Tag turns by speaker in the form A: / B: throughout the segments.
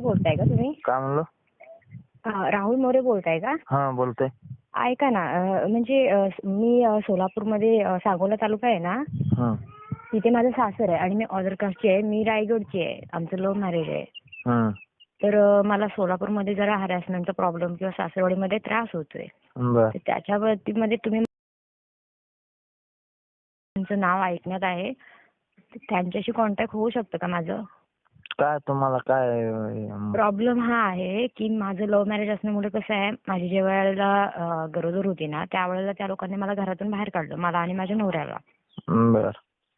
A: बोलताय का तुम्ही?
B: काय म्हणलं?
A: राहुल मोरे बोलताय का?
B: हा बोलतोय.
A: ऐका ना अं, म्हणजे अं, मी अं, सोलापूरमध्ये अं, सांगोला तालुका आहे ना?
B: हं,
A: तिथे माझं सासर आहे आणि मी ऑदर कास्टची आहे. मी रायगडची आहे. आमचं लव्ह मॅरेज आहे.
B: हं.
A: तर अं, मला सोलापूरमध्ये जरा हॅरॅसमेंटचा प्रॉब्लेम किंवा सासरवाडीमध्ये त्रास होतोय.
B: बर.
A: तर त्याच्या बाबतीमध्ये तुम्ही त्यांचं नाव ऐकण्यात आहे. तर त्यांच्याशी कॉन्टॅक्ट होऊ शकतं का माझं?
B: काय तुम्हाला काय अं,
A: प्रॉब्लेम हा आहे की माझं लव्ह मॅरेज असल्यामुळे कसं आहे माझी ज्या वेळेला अं, गरोदर होती ना त्यावेळेला त्या लोकांनी मला घरातून बाहेर काढलं मला आणि माझ्या नवऱ्याला.
B: बर.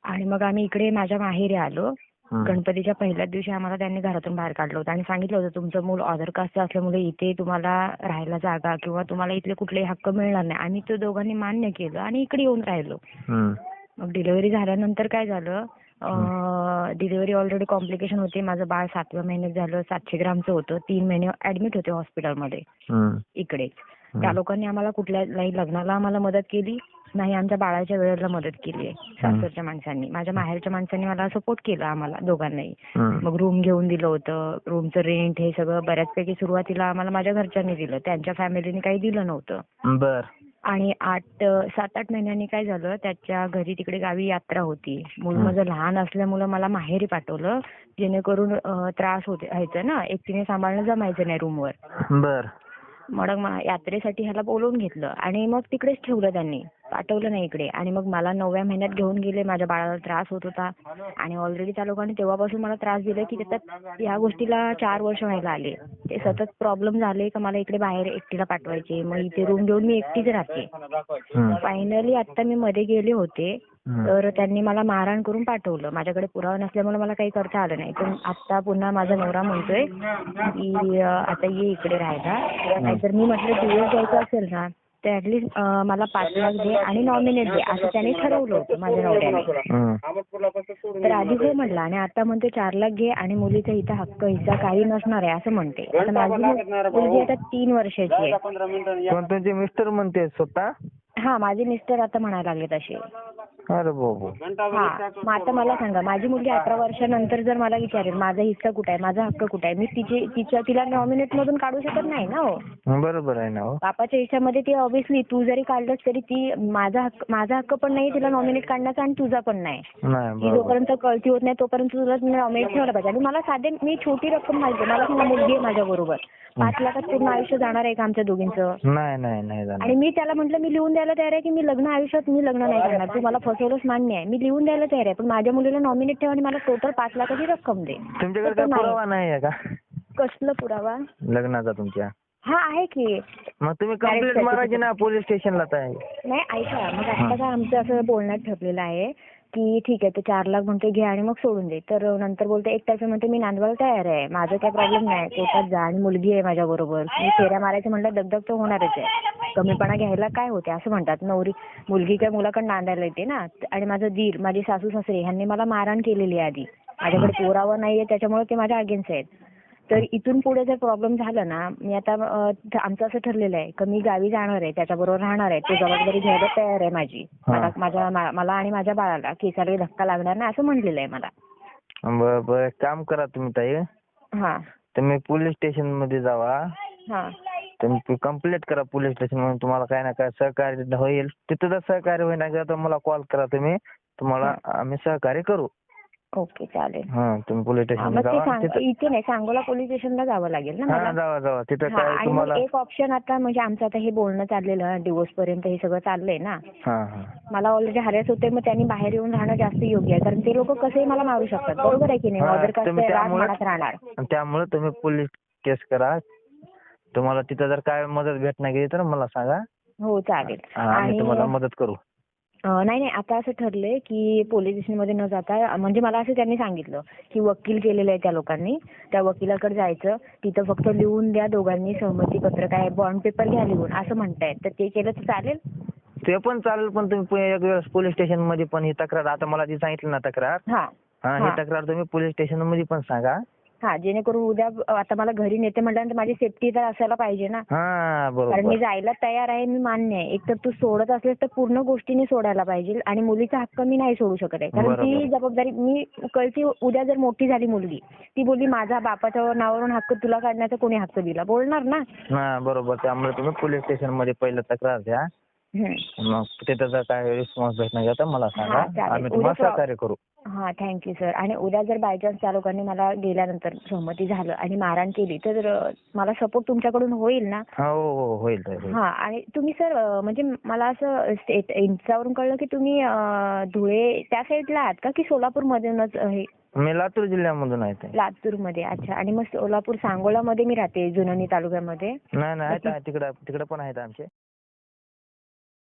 A: आणि मग आम्ही इकडे माझ्या माहेरी आलो. गणपतीच्या पहिल्याच दिवशी आम्हाला त्यांनी घरातून बाहेर काढलं होतं. आणि सांगितलं होतं तुमचं मूल ऑदर कास्टचं असल्यामुळे इथे तुम्हाला राहायला जागा किंवा तुम्हाला इथले कुठलेही हक्क मिळणार नाही. आम्ही ते दोघांनी मान्य केलं आणि इकडे येऊन राहिलो. मग डिलिव्हरी झाल्यानंतर काय झालं डिलिव्हरी ऑलरेडी कॉम्प्लिकेशन होते. माझं बाळ सातव्या महिन्यात झालं. सातशे ग्रामचं होतं. तीन महिने ऍडमिट होते हॉस्पिटलमध्ये इकडेच. त्या लोकांनी आम्हाला कुठल्याही लग्नाला आम्हाला मदत केली. नाही आमच्या बाळाच्या वेळेला मदत केली आहे. सासरच्या माणसांनी. माझ्या माहेरच्या माणसांनी मला सपोर्ट केला आम्हाला दोघांनाही. मग रूम घेऊन दिलं होतं. रूमचं रेंट हे सगळं बऱ्याचपैकी सुरुवातीला आम्हाला माझ्या घरच्यांनी दिलं. त्यांच्या फॅमिलीने काही दिलं नव्हतं.
B: बर.
A: आणि आठ सात आठ महिन्यांनी काय झालं त्याच्या घरी तिकडे गावी यात्रा होती. मूल माझं लहान असल्यामुळं मला माहेरी पाठवलं जेणेकरून त्रास होते व्हायचा ना. एकटीने सांभाळणं जमायचं नाही रूमवर.
B: बर.
A: मग यात्रेसाठी ह्याला बोलवून घेतलं. आणि मग तिकडेच ठेवलं त्यांनी. पाठवलं नाही इकडे. आणि मग मला नवव्या महिन्यात घेऊन गेले. माझ्या बाळाला त्रास होत होता. आणि ऑलरेडी त्या लोकांनी तेव्हापासून मला त्रास दिला की त्याच्यात या गोष्टीला चार वर्ष व्हायला आले. ते सतत प्रॉब्लेम झाले का मला इकडे बाहेर एकटीला पाठवायचे. मग इथे रूम घेऊन मी एकटीच राहते.
B: हं,
A: फायनली आता मी मध्ये गेले होते. तर त्यांनी मला मारहाण करून पाठवलं. माझ्याकडे पुरावा नसल्यामुळे मला काही करता आलं नाही. पण आता पुन्हा माझा नवरा म्हणतोय की आता ये इकडे राहायला. नाहीतर मी म्हटलं दिवस द्यायचा असेल ना तर ऍटलीस्ट मला पाच लाख दे आणि नॉमिनेट दे. असं त्यांनी ठरवलं होतं माझ्या नवऱ्याने.
B: हं.
A: तर आधी हो म्हटलं आणि आता म्हणते चार लाख घे आणि मुलीचा इथं हक्क हिस्सा काही नसणार आहे असं म्हणते. आता माझी मुलगी आता तीन वर्षाची आहे.
B: पण तुमचे मिस्टर म्हणते स्वतः?
A: हा माझे मिस्टर आता म्हणायला लागले तसे
B: अरे बाबू.
A: हा मग आता मला सांगा माझी मुलगी अठरा वर्षानंतर जर मला विचारेल माझा हिस्सा कुठे आहे माझा हक्क कुठे आहे मी तिचे तिच्या तिला नॉमिनेट मधून काढू शकत नाही ना हो.
B: बरोबर आहे ना हो.
A: बापाच्या हिश्श्यामध्ये ती ऑब्व्हियसली तू जरी काढलंस तरी ती माझा हक्क माझा हक्क पण नाही तिला नॉमिनेट काढण्याचा आणि तुझा पण नाही.
B: नाही
A: ती
B: बरोबर.
A: जोपर्यंत कळती होत नाही तोपर्यंत तुला नॉमिनेट ठेवलं पाहिजे. आणि मला साधे मी छोटी रक्कम माहिती मला सांगा मुलगी आहे माझ्या बरोबर. पाच लाखात पूर्ण आयुष्य जाणार आहे का आमच्या दोघींचं?
B: नाही नाही नाही जाणार.
A: आणि मी त्याला म्हटलं मी लिहून द्यायला तयार आहे की मी लग्न आयुष्यात मी लग्न नाही करणार. तू मला फसवलंच मान्य आहे. मी लिहून द्यायला तयार आहे पण माझ्या मुलीला नॉमिनेट ठेव आणि मला टोटल पाच लाखाची रक्कम दे.
B: तुमच्याकडे
A: तर
B: काय
A: नाही.
B: पुरावा नाही आहे का?
A: कसलं पुरावा?
B: लग्नाचा तुमच्या.
A: हा आहे की.
B: मग तुम्ही कंप्लेंट
A: Marriage
B: मारायची ना पोलीस स्टेशनला
A: नाही ऐका मग आता काय आमचं असं बोलण्यात ठरलेलं आहे. की ठीक आहे ते चार लाख म्हणते घे आणि मग सोडून दे. तर नंतर बोलते एक तारखे म्हणते मी नांदवायला तयार आहे. माझं काय प्रॉब्लेम नाही. कोर्टात जा आणि मुलगी आहे माझ्या बरोबर मी फेऱ्या मारायचं म्हणलं दगदग तर होणारच आहे. कमीपणा घ्यायला काय होते? असं म्हणतात. नवरी मुलगी काय मुलाकडे नांदायला येते ना. आणि माझं दीर माझी सासू सासरे ह्यांनी मला मारहाण केलेली आहे आधी. माझ्याकडे पोरावर नाहीये त्याच्यामुळे ते माझ्या अगेन्स्ट आहेत. तर इथून पुढे जर प्रॉब्लेम झाला ना मी आता आमचं असं ठरलेलं आहे की मी गावी जाणार आहे त्याच्याबरोबर राहणार आहे ते जबाबदारी घ्यायला तयार आहे माझी. मला माझ्या मला आणि माझ्या बाळाला केसाला धक्का लागणार नाही असं म्हणलेलं आहे मला.
B: बर काम करा तुम्ही ताई.
A: हा.
B: तुम्ही पोलीस स्टेशनमध्ये जावा.
A: हा.
B: तुम्ही कंप्लेंट करा पोलीस स्टेशनमध्ये तुम्हाला काय ना काय सहकार्य होईल. तिथं जर सहकार्य होईना तर मला कॉल करा तुम्ही. तुम्हाला आम्ही सहकार्य करू.
A: ओके चालेल.
B: हा तुम्ही पोलीस स्टेशन
A: मग इथे नाही सांगोला पोलीस स्टेशनला जावं लागेल ना मला?
B: जावा जावा. तिथं काय
A: आणि
B: तुम्हाला
A: मग एक ऑप्शन आता म्हणजे आमचं आता हे बोलणं चाललेलं डिवोर्स पर्यंत हे सगळं चाललंय ना?
B: हा हा.
A: मला ऑलरेडी हरेस होते मग त्यांनी बाहेर येऊन राहणं जास्त योग्य आहे. कारण ते लोक कसेही मला मारू शकतात. बरोबर आहे की नाही?
B: हा, तुम्ही
A: राग
B: त्यामुळे-
A: राहणार.
B: आणि त्यामुळे तुम्ही पोलीस केस करा. तुम्हाला तिथं जर काय मदत भेटणार गेली तर मला सांगा.
A: हो चालेल. आणि
B: तुम्हाला मदत करू.
A: नाही नाही आता असं ठरलंय की पोलीस स्टेशनमध्ये न जाता म्हणजे मला असं त्यांनी सांगितलं की वकील केलेलं आहे त्या लोकांनी त्या वकिलाकडे जायचं तिथं फक्त लिहून द्या दोघांनी सहमती पत्र काय बॉन्ड पेपर घ्या लिहून असं म्हणतायत. तर ते केलं तर चालेल?
B: ते पण चालेल पण तुम्ही पु- एक वेळेस पोलीस स्टेशनमध्ये पण ही तक्रार आता मला जी सांगितली ना तक्रार
A: हा.
B: ही तक्रार तुम्ही पोलीस स्टेशनमध्ये पण सांगा.
A: हा जेणेकरून उद्या आता मला घरी नेते म्हटल्यानंतर माझी सेफ्टी तर असायला पाहिजे ना.
B: हा
A: कारण मी
B: बरोबर
A: जायला तयार आहे मी मान्य आहे. एक तर तू सोडत असलेस तर पूर्ण गोष्टीने सोडायला पाहिजे आणि मुलीचा हक्क मी नाही सोडू शकत आहे. कारण ती
B: बरोबर.
A: जबाबदारी मी कळती उद्या जर मोठी झाली मुलगी ती बोलली माझा बापाच्या नावावरून हक्क तुला काढण्याचा कोणी हक्क दिला? बोलणार ना.
B: हा बरोबर. त्यामुळे तुम्ही पोलीस स्टेशनमध्ये पहिलं तक्रार द्या.
A: हम्म.
B: मग तिथं जर काय रिस्पॉन्स भेटणार तर मला सांगा.
A: चालेल.
B: आम्ही तुम्हाला
A: उद्या
B: सहकार्य करू.
A: हा थँक्यू सर आणि उद्या जर बाय चान्स त्या लोकांनी मला गेल्यानंतर सहमती झालं आणि मारहाण केली तर मला सपोर्ट तुमच्याकडून होईल ना?
B: हो हो हो, होईल
A: हा आणि तुम्ही सर म्हणजे मला असं स्टेट इंस्टावरून कळलं की तुम्ही अ, धुळे त्या साईडला आहात का की सोलापूर मधूनच हे?
B: मी लातूर जिल्ह्यामधून आहे.
A: लातूरमध्ये अच्छा. आणि मग सोलापूर सांगोला मध्ये मी राहते जुनोनी तालुक्यामध्ये.
B: नाही नाही आहेत. तिकडं तिकडं पण आहेत आमचे.